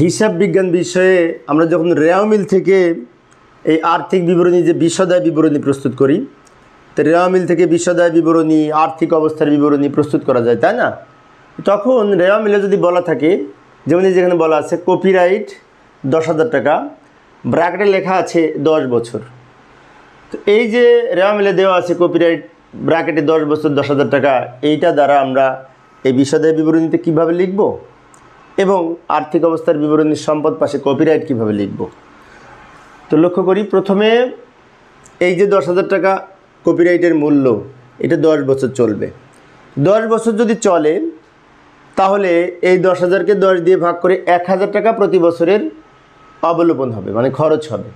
হিসাব বিজ্ঞান বিষয়ে আমরা যখন রেওয়া মিল থেকে এই আর্থিক বিবরণী যে বিশদায় বিবরণী প্রস্তুত করি, তো রেওয়া মিল থেকে বিশদায় বিবরণী, আর্থিক অবস্থার বিবরণী প্রস্তুত করা যায়, তাই না? তখন রেওয়া মিলে যদি বলা থাকে, যেমন যেখানে বলা আছে কপিরাইট দশ হাজার টাকা ব্র্যাকেটে লেখা আছে দশ বছর। তো এই যে রেওয়া মিলে দেওয়া আছে কপিরাইট ব্র্যাকেটে দশ বছর দশ হাজার টাকা, এইটা দ্বারা আমরা এই বিশদায় বিবরণীতে কীভাবে লিখব? এবং আর্থিক অবস্থার বিবরণীর সম্পদ পাশে কপিরাইট কীভাবে লিখব? তো লক্ষ্য করি, প্রথমে এই যে দশ হাজার টাকা কপিরাইটের মূল্য, এটা দশ বছর চলবে। দশ বছর যদি চলে, তাহলে এই দশ হাজারকে দশ দিয়ে ভাগ করে এক হাজার টাকা প্রতি বছরের অবলোপন হবে মানে খরচ হবে।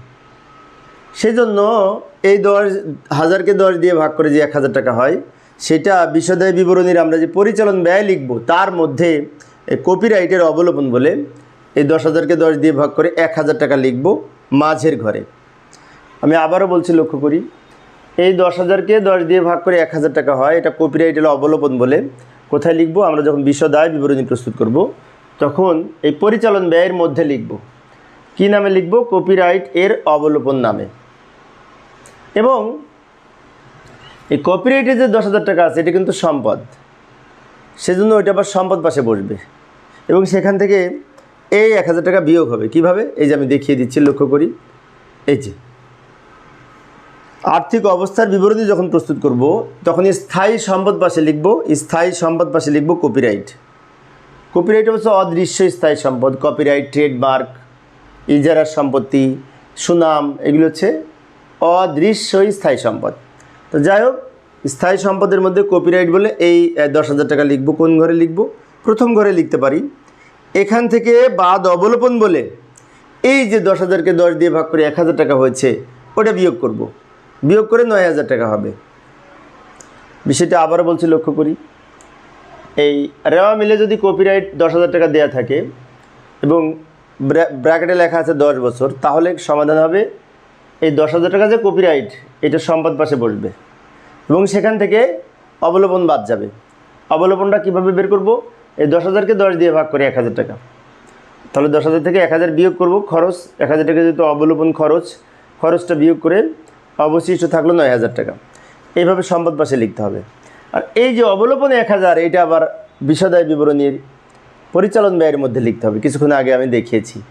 সেজন্য এই দশ হাজারকে দশ দিয়ে ভাগ করে যে এক হাজার টাকা হয়, সেটা বিশদায় বিবরণীর আমরা যে পরিচালন ব্যয় লিখব, তার মধ্যে এই কপিরাইটের অবলম্বন বলে এই দশ হাজারকে দশ দিয়ে ভাগ করে এক হাজার টাকা লিখব মাঝের ঘরে। আমি আবারও বলছি, লক্ষ্য করি, এই দশ হাজারকে দশ দিয়ে ভাগ করে এক হাজার টাকা হয়, এটা কপিরাইটের অবলম্বন বলে কোথায় লিখব? আমরা যখন বিশদায় বিবরণী প্রস্তুত করব, তখন এই পরিচালন ব্যয়ের মধ্যে লিখব। কি নামে লিখব? কপিরাইট এর অবলোপন নামে। এবং এই কপিরাইটে যে দশ হাজার টাকা আছে, এটা কিন্তু সম্পদ। সেজন্য ওইটা আবার সম্পদ পাশে বসবে। এবং সেখান থেকে এই এক হাজার টাকা বিয়োগ হবে। কীভাবে? এই যে আমি দেখিয়ে দিচ্ছি, লক্ষ্য করি। এই যে, আর্থিক অবস্থার বিবরণী যখন প্রস্তুত করব, তখন স্থায়ী সম্পদ পাশে লিখব, স্থায়ী সম্পদ পাশে লিখব কপিরাইট কপিরাইট হচ্ছে অদৃশ্য স্থায়ী সম্পদ। কপিরাইট ট্রেডমার্ক ইজারার সম্পত্তি, সুনাম, এগুলো হচ্ছে অদৃশ্যই স্থায়ী সম্পদ। তো যাই হোক স্থায়ী সম্পদের মধ্যে কপিরাইট বলে এই দশ হাজার টাকা লিখব, কোন ঘরে লিখব? প্রথম ঘরে লিখতে পারি। এখান থেকে বাদ অবলোপন বলে এই যে দশ হাজারকে দশ দিয়ে ভাগ করে এক হাজার টাকা হয়েছে, ওটা বিয়োগ করব। বিয়োগ করে নয় হাজার টাকা হবে। বিষয়টা আবারও বলছি, লক্ষ্য করি। এই রেওয়া মিলে যদি কপিরাইট দশ হাজার টাকা দেওয়া থাকে এবং ব্র্যা- ব্র্যাকেটে লেখা আছে দশ বছর, তাহলে সমাধান হবে এই দশ হাজার টাকা যে কপিরাইট এটা সম্পদ পাশে বসবে। এবং সেখান থেকে অবলম্বন বাদ যাবে। অবলম্বনটা কীভাবে বের করব? এই দশ হাজারকে দশ দিয়ে ভাগ করে এক হাজার টাকা। তাহলে দশ হাজার থেকে এক হাজার বিয়োগ করব খরচ। এক হাজার টাকা যেহেতু অবলম্বন খরচ, খরচটা বিয়োগ করে অবশিষ্ট থাকল নয় হাজার টাকা। এইভাবে সম্পদ পাশে লিখতে হবে। আর এই যে অবলোপনে এক হাজার, এটা আবার বিষদায় বিবরণীর পরিচালন ব্যয়ের মধ্যে লিখতে হবে। কিছুক্ষণ আগে আমি দেখিয়েছি।